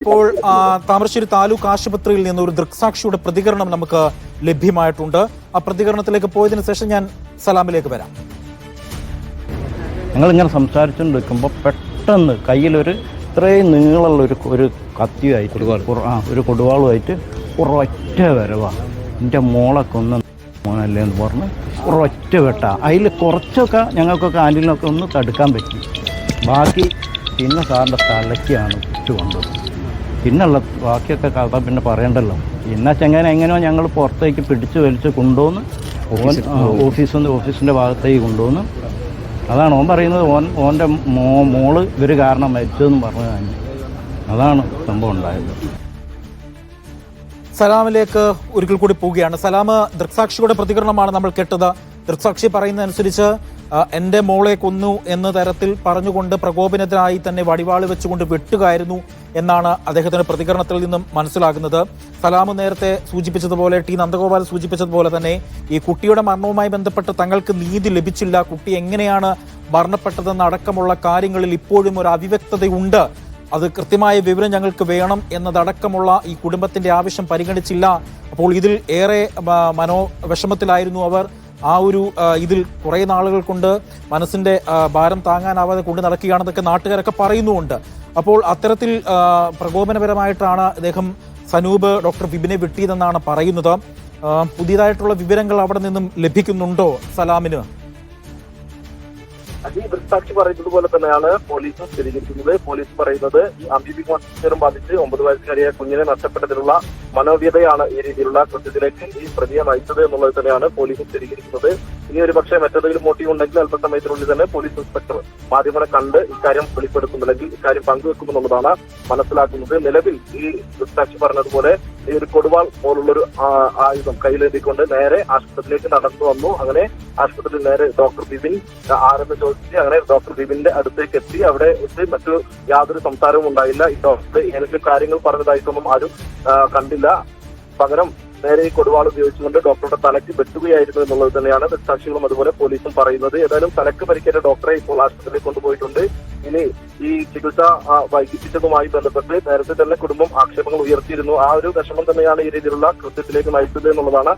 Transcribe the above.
ഇപ്പോൾ ആ, താമരശ്ശേരി താലൂക്ക് ആശുപത്രിയിൽ നിന്ന് ഒരു ദൃക്സാക്ഷിയുടെ പ്രതികരണം നമുക്ക് ലഭ്യമായിട്ടുണ്ട്. ആ പ്രതികരണത്തിലേക്ക് പോയതിനു ശേഷം ഞാൻ സലാമിലേക്ക് വരാം. ഞങ്ങളിങ്ങനെ സംസാരിച്ചുകൊണ്ട് നിൽക്കുമ്പോൾ പെട്ടെന്ന് കയ്യിലൊരു ഇത്രയും നീളമുള്ള ഒരു ഒരു കത്തിയായിട്ട് ആ ഒരു കൊടുവാളുമായിട്ട് ഒരൊറ്റ വരവാ. എന്റെ മോളെ കൊന്ന് മോനല്ലേ എന്ന് പറഞ്ഞ് ഒരൊറ്റ വെട്ട. അതിൽ കുറച്ചൊക്കെ ഞങ്ങൾക്കൊക്കെ ആന്റിനൊക്കെ ഒന്ന് തടുക്കാൻ പറ്റി. ബാക്കി പിന്നെ സാറിന്റെ തലയ്ക്കാണ് ചുറ്റു കൊണ്ടത് പിന്നുള്ള ബാക്കിയൊക്കെ കഥ പിന്നെ പറയണ്ടല്ലോ. ഇന്ന ചെങ്ങനെ എങ്ങനെയോ ഞങ്ങൾ പുറത്തേക്ക് പിടിച്ചു വലിച്ച് കൊണ്ടുവന്ന് ഓൻ ഓഫീസിൽ ഓഫീസിന്റെ ഭാഗത്തേക്ക് കൊണ്ടുവന്ന്. അതാണ് ഓൻ പറയുന്നത് ഓൻ ഓന്റെ മോ മോൾ ഇവർ കാരണം മരിച്ചതെന്ന് പറഞ്ഞു കഴിഞ്ഞു അതാണ് സംഭവം ഉണ്ടായത്. സലാമിലേക്ക് ഒരിക്കൽ കൂടി പോവുകയാണ്. സലാം ദൃക്സാക്ഷിയുടെ പ്രതികരണമാണ് നമ്മൾ കേട്ടത്. ദൃക്സാക്ഷി പറയുന്നതനുസരിച്ച് ആ, എന്റെ മോളെ കൊന്നു എന്ന തരത്തിൽ പറഞ്ഞുകൊണ്ട് പ്രകോപനത്തിനായി തന്നെ വടിവാൾ വെച്ചുകൊണ്ട് വെട്ടുകയായിരുന്നു എന്നാണ് അദ്ദേഹത്തിന്റെ പ്രതികരണത്തിൽ നിന്നും മനസ്സിലാകുന്നത്. സലാം നേരത്തെ സൂചിപ്പിച്ചതുപോലെ ടി നന്ദഗോപാൽ സൂചിപ്പിച്ചതുപോലെ തന്നെ ഈ കുട്ടിയുടെ മരണവുമായി ബന്ധപ്പെട്ട് തങ്ങൾക്ക് നീതി ലഭിച്ചില്ല. കുട്ടി എങ്ങനെയാണ് മരണപ്പെട്ടതെന്ന് അടക്കമുള്ള കാര്യങ്ങളിൽ ഇപ്പോഴും ഒരു അവ്യക്തതയുണ്ട് അത് കൃത്യമായ വിവരം ഞങ്ങൾക്ക് വേണം എന്നതടക്കമുള്ള ഈ കുടുംബത്തിന്റെ ആവശ്യം പരിഗണിച്ചില്ല. അപ്പോൾ ഇതിൽ ഏറെ മനോവിഷമത്തിലായിരുന്നു മനോ വിഷമത്തിലായിരുന്നു അവർ. ആ ഒരു ഇതിൽ കുറേ നാളുകൾ കൊണ്ട് മനസ്സിന്റെ ഭാരം താങ്ങാനാവാതെ കൊണ്ട് നടക്കുകയാണെന്നൊക്കെ നാട്ടുകാരൊക്കെ പറയുന്നുമുണ്ട്. അപ്പോൾ അത്തരത്തിൽ പ്രകോപനപരമായിട്ടാണ് അദ്ദേഹം സനൂപ് ഡോക്ടർ വിപിനെ വെട്ടിയതെന്നാണ് പറയുന്നത്. പുതിയതായിട്ടുള്ള വിവരങ്ങൾ അവിടെ നിന്നും ലഭിക്കുന്നുണ്ടോ സലാമിന്? ഈ ദൃക്സാക്ഷി പറയുന്നത് പോലെ തന്നെയാണ് പോലീസും സ്ഥിരീകരിക്കുന്നത്. പോലീസ് പറയുന്നത് ഈ അംബിബി കോൺസ്റ്റിറ്റ്യൂറും ബാധിച്ച് ഒമ്പത് വയസ്സുകാരിയായ കുഞ്ഞിനെ നഷ്ടപ്പെട്ടതിലുള്ള മനോവ്യതയാണ് ഈ രീതിയിലുള്ള കൃത്യത്തിലേക്ക് ഈ പ്രതിയെ നയിച്ചത് എന്നുള്ളത് തന്നെയാണ് പോലീസ് സ്ഥിരീകരിക്കുന്നത്. ഇനി ഒരു പക്ഷേ മറ്റേതെങ്കിലും മോട്ടീവ് ഉണ്ടെങ്കിൽ അല്പസമയത്തിനുള്ളിൽ തന്നെ പോലീസ് ഇൻസ്പെക്ടർ മാധ്യമങ്ങളെ കണ്ട് ഇക്കാര്യം വെളിപ്പെടുത്തും ഇക്കാര്യം പങ്കുവെക്കുമെന്നുള്ളതാണ് മനസ്സിലാക്കുന്നത്. നിലവിൽ ഈ ദൃക്സാക്ഷി പറഞ്ഞതുപോലെ ഈ ഒരു കൊടുവാൾ പോലുള്ളൊരു ആയുധം കയ്യിലെത്തിക്കൊണ്ട് നേരെ ആശുപത്രിയിലേക്ക് നടന്നു വന്നു. അങ്ങനെ ആശുപത്രിയിൽ നേരെ ഡോക്ടർ ബിബിൻ ആരെന്ന് ചോദിച്ച് അങ്ങനെ ഡോക്ടർ ബിബിന്റെ അടുത്തേക്ക് എത്തി. അവിടെ എത്തി മറ്റു യാതൊരു സംസാരവും ഉണ്ടായില്ല. ഈ ഡോക്ടർ ഏതെങ്കിലും കാര്യങ്ങൾ പറഞ്ഞതായിട്ടൊന്നും ആരും കണ്ടില്ല. പകരം നേരെ ഈ കൊടുവാൾ ഉപയോഗിച്ചുകൊണ്ട് ഡോക്ടറുടെ തലയ്ക്ക് വെട്ടുകയായിരുന്നു എന്നുള്ളത് തന്നെയാണ് ദൃക്സാക്ഷികളും അതുപോലെ പോലീസും പറയുന്നത്. ഏതായാലും തലക്ക് പരിക്കേറ്റ ഡോക്ടറെ ഇപ്പോൾ ആശുപത്രിയിൽ കൊണ്ടുപോയിട്ടുണ്ട്. ഇനി ഈ ചികിത്സ വൈകിപ്പിച്ചതുമായി ബന്ധപ്പെട്ട് നേരത്തെ തന്നെ കുടുംബം ആക്ഷേപങ്ങൾ ഉയർത്തിയിരുന്നു. ആ ഒരു വിഷമം തന്നെയാണ് ഈ രീതിയിലുള്ള കൃത്യത്തിലേക്ക് നയിച്ചത് എന്നുള്ളതാണ്